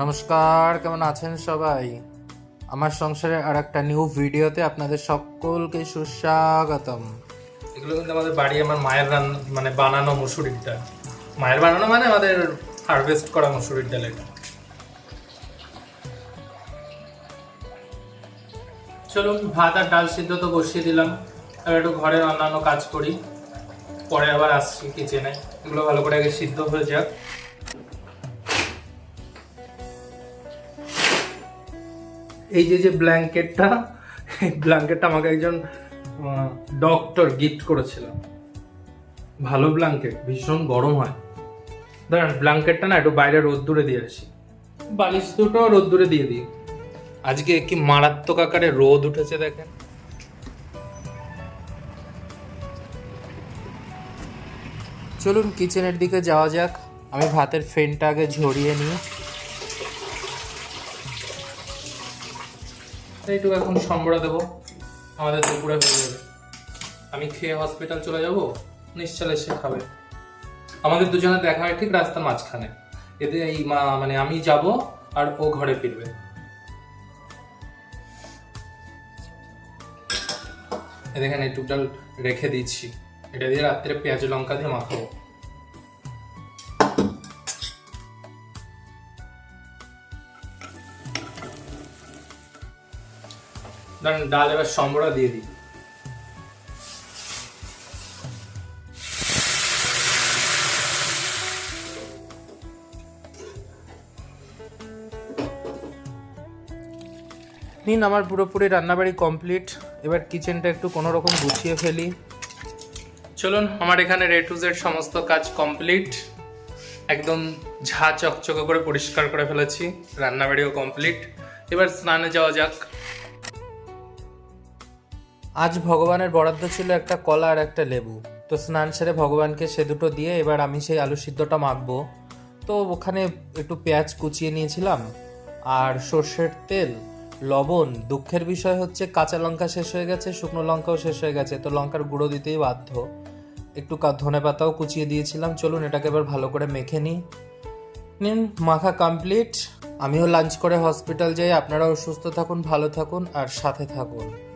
নমস্কার, কেমন আছেন সবাই? আমার সংসারের আর একটা নিউ ভিডিওতে আপনাদের সকলকে সুস্বাগতম। এগুলো কিন্তু আমাদের বাড়ি, আমার মায়ের মানে বানানো ডাল। মায়ের বানানো মানে আমাদের হারভেস্ট করা মুসুরির ডাল এটা। চলুন, ভাত আর ডাল সিদ্ধ তো বসিয়ে দিলাম। এবার একটু ঘরের অন্যান্য কাজ করি। পরে আবার আসছি কিচেনে এগুলো ভালো করে আগে সিদ্ধ হয়ে যাক। এই যে যে ব্ল্যাঙ্কেটটা, এই ব্ল্যাঙ্কেটটা আমাকে একজন ডক্টর গিফট করেছিল। ভালো ব্ল্যাঙ্কেট, ভীষণ গরম হয়। দাঁড়ান, ব্ল্যাঙ্কেটটা না একটু বাইরে রোদ্দুরে দিয়ে আসি। বালিশ দুটো রোদ্দুরে দিয়ে দিই। আজকে কি মারাত্মক আকারে রোদ উঠেছে দেখেন। চলুন কিচেনের দিকে যাওয়া যাক। আমি ভাতের ফেনটা আগে ঝরিয়ে নিই। এইটুকু এখন সম্বরা দেবো। আমাদের দুপুরে হয়ে যাবে। আমি খেয়ে হসপিটাল চলে যাব, নিশ্চল এসে খাবে। আমাদের দুজনে দেখা হয় ঠিক রাস্তার মাঝখানে। এতে এই মা মানে আমি যাব আর ও ঘরে ফিরবে। দেখেন, এই টুকটাল রেখে দিচ্ছি। এটা দিয়ে রাত্রে পেঁয়াজ, লঙ্কা দিয়ে মাখাবো। ডাল এবার সম্বরা দিয়ে দিই। নিন, আমার পুরোপুরি রান্নাবাড়ি কমপ্লিট। এবার কিচেনটা একটু কোনো রকম গুছিয়ে ফেলি। চলুন, আমার এখানে রে টু জেড সমস্ত কাজ কমপ্লিট একদম ঝা চকচকে করে পরিষ্কার করে ফেলেছি রান্নাবাড়িও কমপ্লিট এবার স্নানে যাওয়া যাক। আজ ভগবানের বরাদ্দ ছিল একটা কলা আর একটা লেবু। তো স্নান সেরে ভগবানকে সে দুটো দিয়ে এবার আমি সেই আলু সিদ্ধটা মাখবো। তো ওখানে একটু পেঁয়াজ কুচিয়ে নিয়েছিলাম, আর সর্ষের তেল লবণ, দুঃখের বিষয় হচ্ছে কাঁচা লঙ্কা শেষ হয়ে গেছে, শুকনো লঙ্কাও শেষ হয়ে গেছে, তো লঙ্কার গুঁড়ো দিতেই বাধ্য। একটু ধনে পাতাও কুচিয়ে দিয়েছিলাম, চলুন এটাকে এবার ভালো করে মেখে নিই। নিন, মাখা কমপ্লিট আমিও লাঞ্চ করে হসপিটাল যাই, আপনারাও সুস্থ থাকুন, ভালো থাকুন, আর সাথে থাকুন।